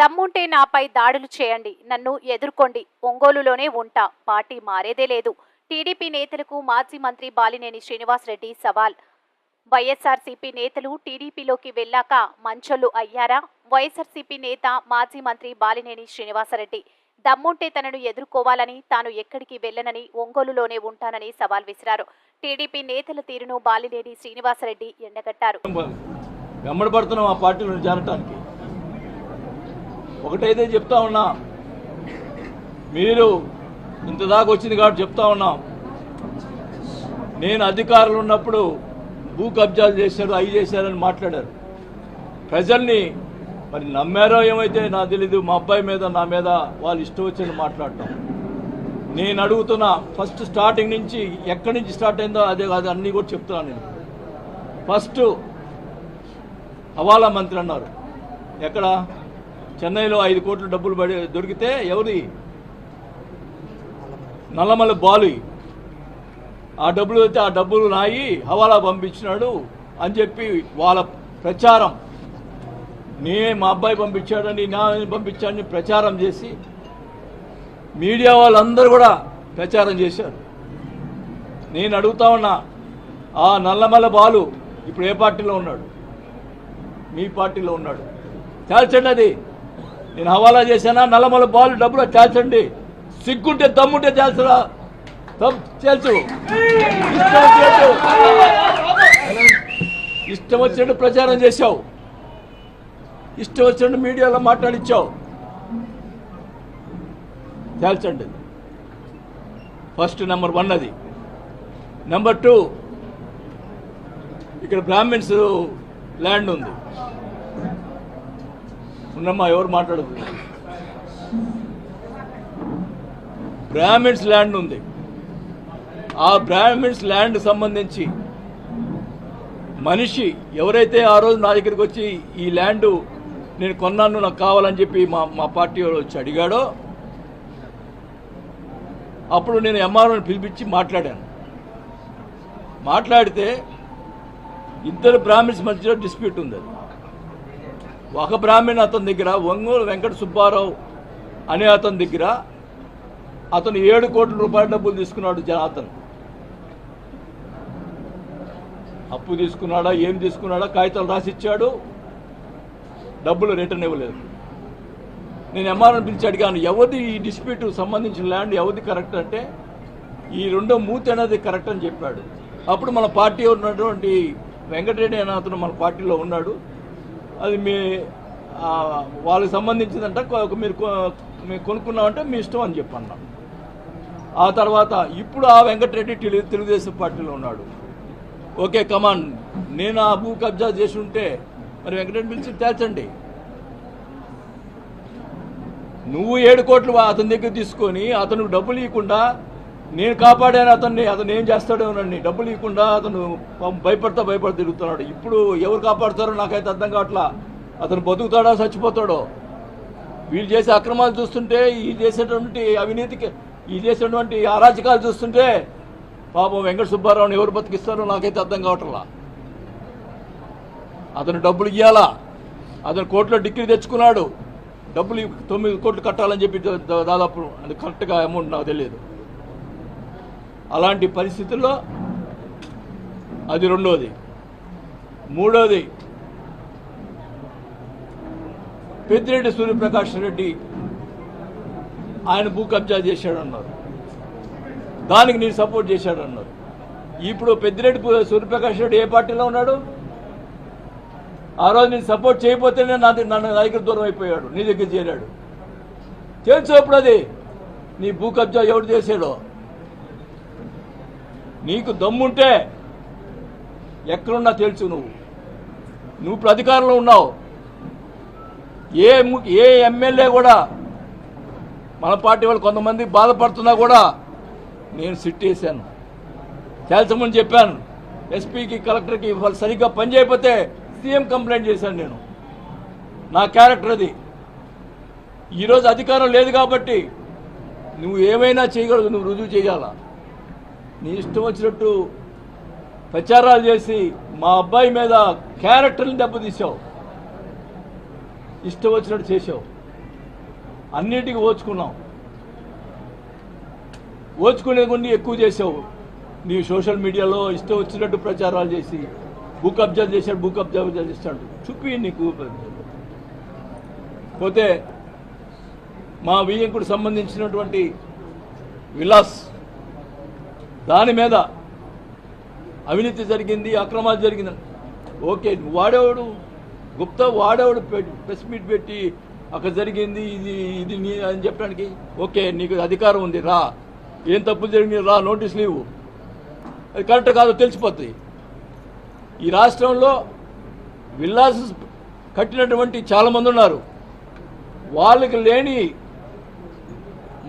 దమ్ముంటే నాపై దాడులు చేయండి నన్ను ఎదుర్కోండి ఒంగోలులోనే ఉంటా పార్టీ మారేదే లేదు. టీడీపీ నేతలకు మాజీ మంత్రి బాలినేని శ్రీనివాసరెడ్డి సవాల్. వైఎస్ఆర్సీపీ నేతలు టీడీపీలోకి వెళ్ళాక మంచోళ్ళు అయ్యారా? వైఎస్ఆర్సీపీ నేత మాజీ మంత్రి బాలినేని శ్రీనివాసరెడ్డి దమ్ముంటే తనను ఎదుర్కోవాలని తాను ఎక్కడికి వెళ్ళనని ఒంగోలులోనే ఉంటానని సవాల్ విసిరారు. టీడీపీ నేతల తీరును బాలినేని శ్రీనివాసరెడ్డి ఎండగట్టారు వెంబడి పడుతున్నాం ఆ పార్టీలో చేరటానికి ఒకటైతే చెప్తా ఉన్నా. మీరు ఇంత దాకా వచ్చింది కాబట్టి చెప్తా ఉన్నాం. నేను అధికారులు ఉన్నప్పుడు భూ కబ్జాలు చేశారు అవి చేశారని మాట్లాడారు. ప్రజల్ని మరి నమ్మారో ఏమైతే నాకు తెలీదు మా అబ్బాయి మీద నా మీద వాళ్ళు ఇష్టం వచ్చింది మాట్లాడటం. నేను అడుగుతున్న ఫస్ట్ స్టార్టింగ్ నుంచి ఎక్కడి నుంచి స్టార్ట్ అయిందో అదే కాదు అన్నీ కూడా చెప్తున్నాను నేను. ఫస్ట్ హవాలా మంత్రి అన్నారు. ఎక్కడ? చెన్నైలో ఐదు కోట్లు డబ్బులు పడి దొరికితే ఎవరి నల్లమల్ల బాలు ఆ డబ్బులు అయితే ఆ డబ్బులు నాయి హవాలా పంపించినాడు అని చెప్పి వాళ్ళ ప్రచారం. నే మా అబ్బాయి పంపించాడని నా పంపించాడని ప్రచారం చేసి మీడియా వాళ్ళందరూ కూడా ప్రచారం చేశారు. నేను అడుగుతా ఉన్నా ఆ నల్లమల్ల బాలు ఇప్పుడు ఏ పార్టీలో ఉన్నాడు? మీ పార్టీలో ఉన్నాడు. తేల్చండి అది నేను హవాలా చేశానా? నల్లమల బాలు డబ్బులు తేల్చండి సిగ్గుంటే దమ్ముంటే తేల్చరా దమ్ తేల్చు ఇష్టం వచ్చినట్టు. ఇష్టం వచ్చినట్టు ప్రచారం చేశావు. ఇష్టం వచ్చినట్టు మీడియాలో మాట్లాడిచ్చావు. తేల్చండి ఫస్ట్ నెంబర్ వన్ అది. Number two. ఇక్కడ బ్రాహ్మిన్స్ ల్యాండ్ ఉంది. ఉన్నమ్మా ఎవరు మాట్లాడదు. బ్రాహ్మిన్స్ ల్యాండ్ ఉంది. ఆ బ్రాహ్మిన్స్ ల్యాండ్ సంబంధించి మనిషి ఎవరైతే ఆ రోజు నా దగ్గరికి వచ్చి ఈ ల్యాండ్ నేను కొన్నాను నాకు కావాలని చెప్పి మా మా పార్టీ వచ్చి అడిగాడో అప్పుడు నేను ఎంఆర్ఓని పిలిపించి మాట్లాడాను. మాట్లాడితే ఇద్దరు బ్రాహ్మిన్స్ మధ్యలో డిస్ప్యూట్ ఉంది అది. ఒక బ్రాహ్మణ్ అతని దగ్గర ఒంగోలు వెంకట సుబ్బారావు అనే అతని దగ్గర అతను ఏడు కోట్ల రూపాయల డబ్బులు తీసుకున్నాడు జనాతన్ అప్పు తీసుకున్నాడా ఏం తీసుకున్నాడా కాగితాలు రాసిచ్చాడు డబ్బులు రిటర్న్ ఇవ్వలేదు. నేను ఎంఆర్ఎన్ పిలిచి అడిగాను ఎవరిది ఈ డిస్ప్యూట్ సంబంధించిన ల్యాండ్ ఎవరిది కరెక్ట్ అంటే ఈ రెండో మూతి అనేది కరెక్ట్ అని చెప్పాడు. అప్పుడు మన పార్టీ ఉన్నటువంటి వెంకటరెడ్డి అనే అతను మన పార్టీలో ఉన్నాడు. అది మీ వాళ్ళకి సంబంధించిందంట మీరు కొ- మీరు కొనుక్కున్నామంటే మీ ఇష్టం అని చెప్పన్నా. ఆ తర్వాత ఇప్పుడు ఆ వెంకటరెడ్డి తెలుగు తెలుగుదేశం పార్టీలో ఉన్నాడు. ఓకే కమాన్ నేను ఆ భూ కబ్జా చేసి ఉంటే మరి వెంకటరెడ్డి పిలిచి తేల్చండి. నువ్వు ఏడు కోట్లు అతని దగ్గర తీసుకొని అతను డబ్బులు ఇవ్వకుండా నేను కాపాడాను అతన్ని అతను ఏం చేస్తాడోనండి డబ్బులు ఇవ్వకుండా అతను భయపడతా భయపడి తిరుగుతున్నాడు. ఇప్పుడు ఎవరు కాపాడుతారో నాకైతే అర్థం కావట్లా. అతను బతుకుతాడా చచ్చిపోతాడో? వీళ్ళు చేసే అక్రమాలు చూస్తుంటే ఈ చేసేటువంటి అవినీతికి ఈ చేసేటువంటి అరాచకాలు చూస్తుంటే పాపం వెంకట సుబ్బారావుని ఎవరు బతికిస్తారో నాకైతే అర్థం కావట్లా. అతను డబ్బులు ఇవ్వాలా అతను కోర్టులో డిగ్రీ తెచ్చుకున్నాడు. డబ్బులు తొమ్మిది కోట్లు కట్టాలని చెప్పి దాదాపు అది కరెక్ట్గా అమౌంట్ నాకు తెలియదు. అలాంటి పరిస్థితుల్లో అది రెండోది. మూడోది పెద్దిరెడ్డి సూర్యప్రకాష్ రెడ్డి ఆయన భూ కబ్జా చేశాడన్నారు. దానికి నేను సపోర్ట్ చేశాడన్నారు. ఇప్పుడు పెద్దిరెడ్డి సూర్యప్రకాష్ రెడ్డి ఏ పార్టీలో ఉన్నాడు? ఆ రోజు నేను సపోర్ట్ చేయకపోతేనే నా నన్ను దగ్గర దూరం అయిపోయాడు నీ దగ్గర చేరాడు. తెలుసు అది నీ భూ కబ్జా ఎవడు చేశాడో? నీకు దమ్ముంటే ఎక్కడున్నా తెలుసు నువ్వు. నువ్వు ఇప్పుడు అధికారంలో ఉన్నావు. ఏ ఏ ఎమ్మెల్యే కూడా మన పార్టీ వాళ్ళు కొంతమంది బాధపడుతున్నా కూడా నేను సిట్ వేసాను తేల్చమని చెప్పాను ఎస్పీకి కలెక్టర్కి వాళ్ళు సరిగ్గా పని చేయకపోతే సీఎం కంప్లైంట్ చేశాను నేను. నా క్యారెక్టర్ అది. ఈరోజు అధికారం లేదు కాబట్టి నువ్వు ఏమైనా చేయగలదు నువ్వు రుజువు చేయాలా? నీ ఇష్టం వచ్చినట్టు ప్రచారాలు చేసి మా అబ్బాయి మీద క్యారెక్టర్ని దెబ్బతీసావు ఇష్టం వచ్చినట్టు చేసావు అన్నిటికీ ఓచుకున్నాం ఓచుకునే కొన్ని ఎక్కువ చేసావు నీ సోషల్ మీడియాలో ఇష్టం వచ్చినట్టు ప్రచారాలు చేసి బుక్ అబ్జర్వ్ చేశాడు బుక్ అబ్జర్వ్ చేస్తాడు. చూపి నీకు. పోతే మా వియ్యంకుడు సంబంధించినటువంటి విలాస్ దాని మీద అవినీతి జరిగింది అక్రమాలు జరిగింది. ఓకే వాడేవాడు గుప్తా వాడేవాడు ప్రెస్ మీట్ పెట్టి అక్కడ జరిగింది ఇది ఇది నీ అని చెప్పడానికి. ఓకే నీకు అధికారం ఉంది రా. ఏం తప్పులు జరిగింది రా నోటీస్ లేవు. అది కరెక్ట్ కాదో తెలిసిపోతుంది ఈ రాష్ట్రంలో విల్లాస్ కట్టినటువంటి చాలామంది ఉన్నారు. వాళ్ళకి లేని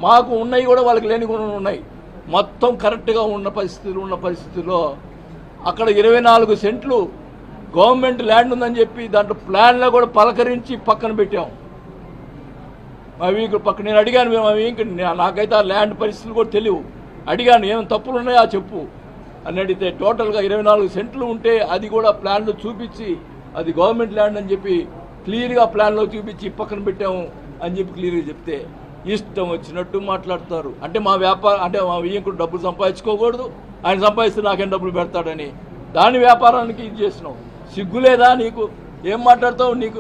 మాకు ఉన్నాయి కూడా వాళ్ళకి లేని కూడా ఉన్నాయి. మొత్తం కరెక్ట్గా ఉన్న పరిస్థితులు ఉన్న పరిస్థితుల్లో అక్కడ ఇరవై నాలుగు సెంట్లు గవర్నమెంట్ ల్యాండ్ ఉందని చెప్పి దాంట్లో ప్లాన్లో కూడా పలకరించి పక్కన పెట్టాం. మా వీకు పక్క నేను అడిగాను మేము మా నాకైతే ఆ ల్యాండ్ పరిస్థితులు కూడా తెలియవు. అడిగాను ఏమైనా తప్పులు ఉన్నాయా చెప్పు అని అడిగితే టోటల్గా ఇరవై నాలుగు సెంట్లు ఉంటే అది కూడా ప్లాన్లో చూపించి అది గవర్నమెంట్ ల్యాండ్ అని చెప్పి క్లియర్గా ప్లాన్లో చూపించి పక్కన పెట్టాము అని చెప్పి క్లియర్గా చెప్తే ఇష్టం వచ్చినట్టు మాట్లాడతారు. అంటే మా వ్యాపారం అంటే మా వియ్యంకుడు డబ్బులు సంపాదించుకోకూడదు. ఆయన సంపాదిస్తే నాకేం డబ్బులు పెడతాడని. దాని వ్యాపారానికి ఇది చేసినావు సిగ్గులేదా నీకు? ఏం మాట్లాడతావు నీకు?